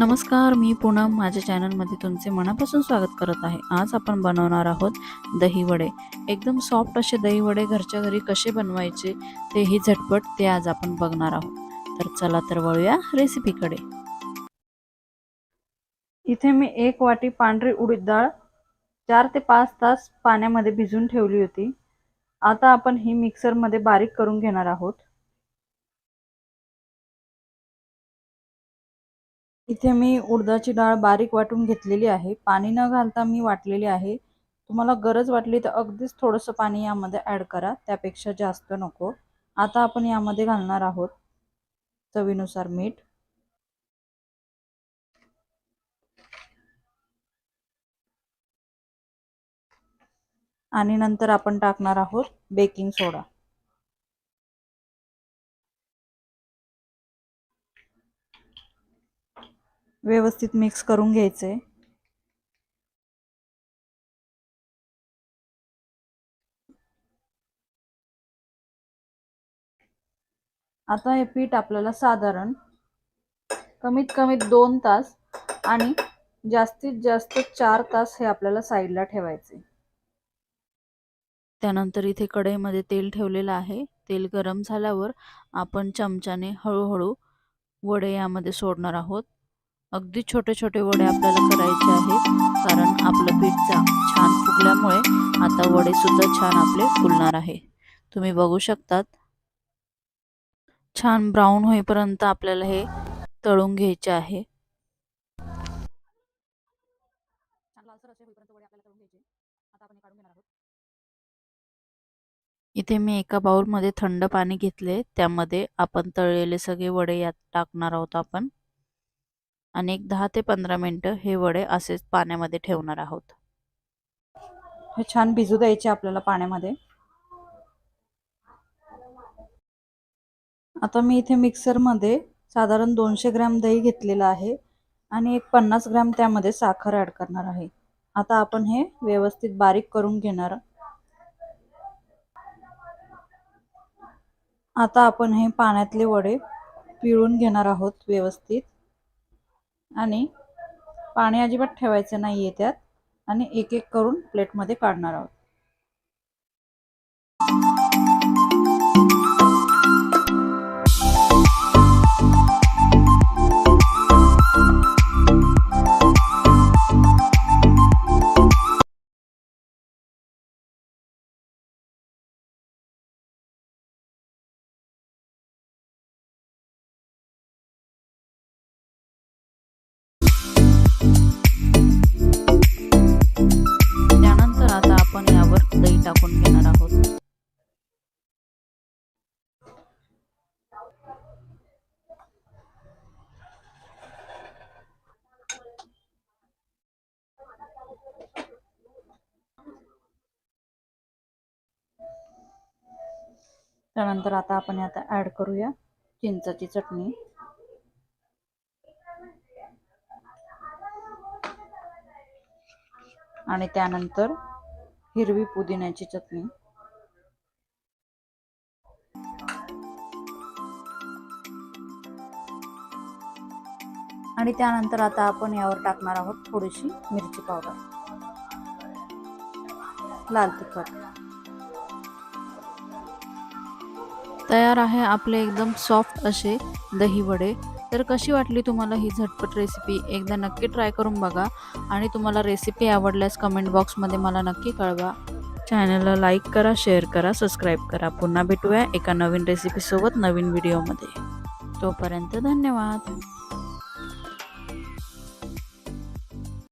नमस्कार मी पूनम. माझ्या चॅनलमध्ये तुमचे मनापासून स्वागत करत आहे. आज आपण बनवणार आहोत दही वडे. एकदम सॉफ्ट असे दही वडे घरच्या घरी कसे बनवायचे तेही झटपट ते आज आपण बघणार आहोत. तर चला तर वळूया रेसिपीकडे इथे मी एक वाटी पांढरी उडीद डाळ चार ते पाच तास पाण्यामध्ये भिजून ठेवली होती. आता आपण ही मिक्सरमध्ये बारीक करून घेणार आहोत. इथे मी उडदाची डाळ बारीक वाटून घेतलेली आहे. पाणी न घालता मी वाटलेली आहे. तुम्हाला गरज वाटली तर अगदीच थोडंसं पाणी यामध्ये ॲड करा. त्यापेक्षा जास्त नको. आता आपण यामध्ये घालणार आहोत चवीनुसार मीठ. आणि नंतर आपण टाकणार आहोत बेकिंग सोडा. व्यवस्थित मिक्स करून घ्यायचे. आता हे पीठ आपल्याला साधारण कमीत कमी दोन तास आणि जास्तीत जास्त चार तास हे आपल्याला साईडला ठेवायचे. त्यानंतर इथे कढईमध्ये तेल ठेवलेलं आहे. तेल गरम झाल्यावर आपण चमच्याने हळूहळू वडे यामध्ये सोडणार आहोत. अगदी छोटे छोटे वडे आपल्याला करायचे आहेत. कारण आपलं पीठ छान फुगल्यामुळे आता वडे सुद्धा छान आपले फुलणार आहे. तुम्ही बघू शकतात. छान ब्राऊन होईपर्यंत आपल्याला हे तळून घ्यायचे आहे. इथे मी एका बाउलमध्ये थंड पाणी घेतले. त्यामध्ये आपण तळलेले सगळे वडे यात टाकणार आहोत आपण. आणि एक दहा ते पंधरा मिनटं हे वडे असेच पाण्यामध्ये ठेवणार आहोत. हे छान भिजू द्यायचे आपल्याला पाण्यामध्ये. आता मी इथे मिक्सरमध्ये साधारण दोनशे ग्रॅम दही घेतलेलं आहे आणि एक पन्नास ग्रॅम त्यामध्ये साखर ॲड करणार आहे. आता आपण हे व्यवस्थित बारीक करून घेणार. आता आपण हे पाण्यातले वडे पिळून घेणार आहोत व्यवस्थित. आणि पाणी अजिबात ठेवायचं नाही आहे त्यात. आणि एक एक करून प्लेटमध्ये काढणार आहोत. त्यानंतर आता आपण आता ॲड करूया चिंचाची चटणी. आणि त्यानंतर हिरवी पुदिन्याची चटणी. आणि त्यानंतर आता आपण यावर टाकणार आहोत थोडीशी मिरची पावडर. लाल तिखट. तयार आहे आपले एकदम सॉफ्ट असे दही वडे तर कशी वाटली तुम्हाला ही झटपट रेसिपी एकदा नक्की ट्राय करून बघा आणि तुम्हाला रेसिपी आवडल्यास कमेंट बॉक्समध्ये मला नक्की कळवा. चॅनलला लाईक करा शेअर करा सबस्क्राईब करा. पुन्हा भेटूया एका नवीन रेसिपीसोबत नवीन व्हिडिओमध्ये तोपर्यंत धन्यवाद.